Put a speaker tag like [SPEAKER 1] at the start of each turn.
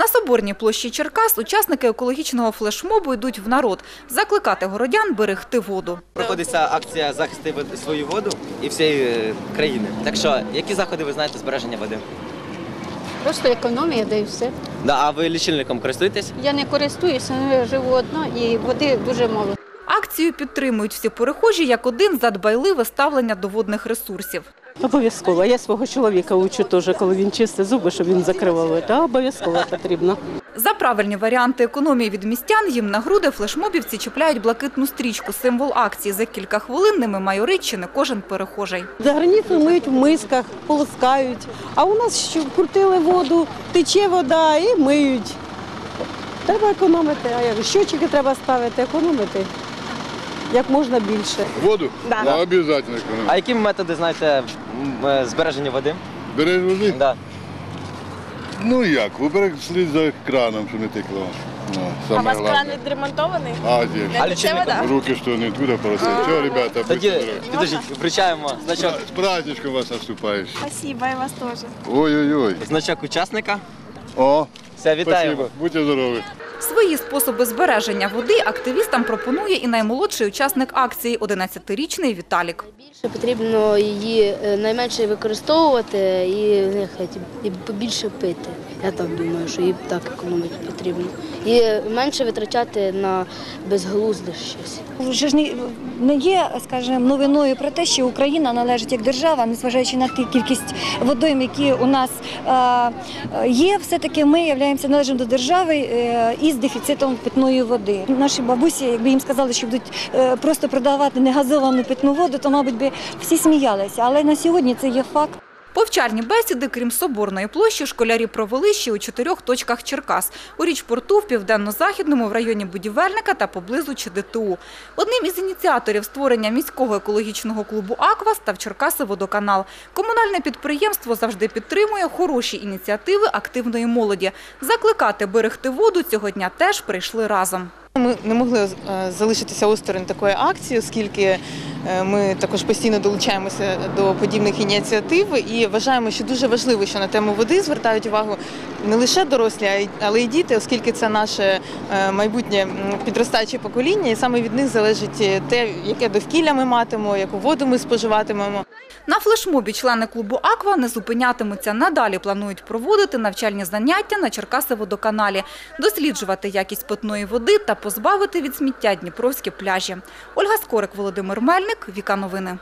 [SPEAKER 1] На Соборній площі Черкас учасники екологічного флешмобу йдуть в народ закликати городян берегти воду.
[SPEAKER 2] Проходиться акція захисти свою воду і всієї е, країни. Так що, які заходи ви знаєте збереження води?
[SPEAKER 3] Просто економія, де і все.
[SPEAKER 2] Да, а ви лічильником користуєтесь?
[SPEAKER 3] Я не користуюся, але я живу одна і води дуже мало.
[SPEAKER 1] Акцію підтримують всі перехожі як один за дбайливе ставлення до водних ресурсів.
[SPEAKER 4] Обов'язково. Я свого чоловіка учу теж, коли він чистить зуби, щоб він закривав. Та обов'язково потрібно.
[SPEAKER 1] За правильні варіанти економії від містян їм на груди флешмобівці чіпляють блакитну стрічку, символ акції. За кілька хвилин ними майорить чи не кожен перехожий.
[SPEAKER 4] За границею миють в мисках, полоскають. А у нас що крутили воду, тече вода і миють. Треба економити. А як щочики треба ставити, економити як можна більше.
[SPEAKER 5] Воду? Да. Ну, обязательно.
[SPEAKER 2] А які методи знаєте е, збереження води?
[SPEAKER 5] Береш води?
[SPEAKER 2] Да.
[SPEAKER 5] Ну як, виберег слід за краном, щоб не текло. Ну,
[SPEAKER 6] А
[SPEAKER 5] саме
[SPEAKER 6] у вас
[SPEAKER 5] головне.
[SPEAKER 6] кран відремонтований?
[SPEAKER 5] А, де?
[SPEAKER 2] А
[SPEAKER 6] Це вода?
[SPEAKER 5] Руки що не туди просить. Чого, ребята,
[SPEAKER 2] Тоді
[SPEAKER 5] будьте здорові.
[SPEAKER 2] підождіть, вручаємо значок,
[SPEAKER 5] З праздничком вас наступаєш.
[SPEAKER 6] Спасибо, і вас теж.
[SPEAKER 5] Ой-ой-ой.
[SPEAKER 2] значок учасника.
[SPEAKER 5] О,
[SPEAKER 2] Все, вітаємо.
[SPEAKER 5] спасибо. Будьте здорові.
[SPEAKER 1] Свої способи збереження води активістам пропонує і наймолодший учасник акції – 11-річний Віталік.
[SPEAKER 7] Більше потрібно її е, найменше використовувати і, е, і побільше пити. Я так думаю, що її так економити потрібно. І менше витрачати на безглузде щось.
[SPEAKER 8] Вже ж не, не є, скажімо, новиною про те, що Україна належить як держава, незважаючи на ту кількість водойм, які у нас е, є, все-таки ми являємося належимо до держави е, із дефіцитом питної води. Наші бабусі, якби їм сказали, що будуть е, просто продавати негазовану питну воду, то, мабуть, би всі сміялися. Але на сьогодні це є факт.
[SPEAKER 1] Повчальні бесіди, крім Соборної площі, школярі провели ще у чотирьох точках Черкас. У річпорту, в Південно-Західному, в районі Будівельника та поблизу ЧДТУ. Одним із ініціаторів створення міського екологічного клубу «Аква» став Черкаси водоканал. Комунальне підприємство завжди підтримує хороші ініціативи активної молоді. Закликати берегти воду цього дня теж прийшли разом.
[SPEAKER 9] Ми не могли е, залишитися осторонь такої акції, оскільки ми також постійно долучаємося до подібних ініціатив і вважаємо, що дуже важливо, що на тему води звертають увагу не лише дорослі, але й діти, оскільки це наше е, майбутнє підростаюче покоління, і саме від них залежить е, те, яке довкілля ми матимемо, яку воду ми споживатимемо.
[SPEAKER 1] На флешмобі члени клубу «Аква» не зупинятимуться. Надалі планують проводити навчальні заняття на Черкаси-водоканалі, досліджувати якість питної води та позбавити від сміття Дніпровські пляжі. Ольга Скорик, Володимир Мельник, Віка Новини.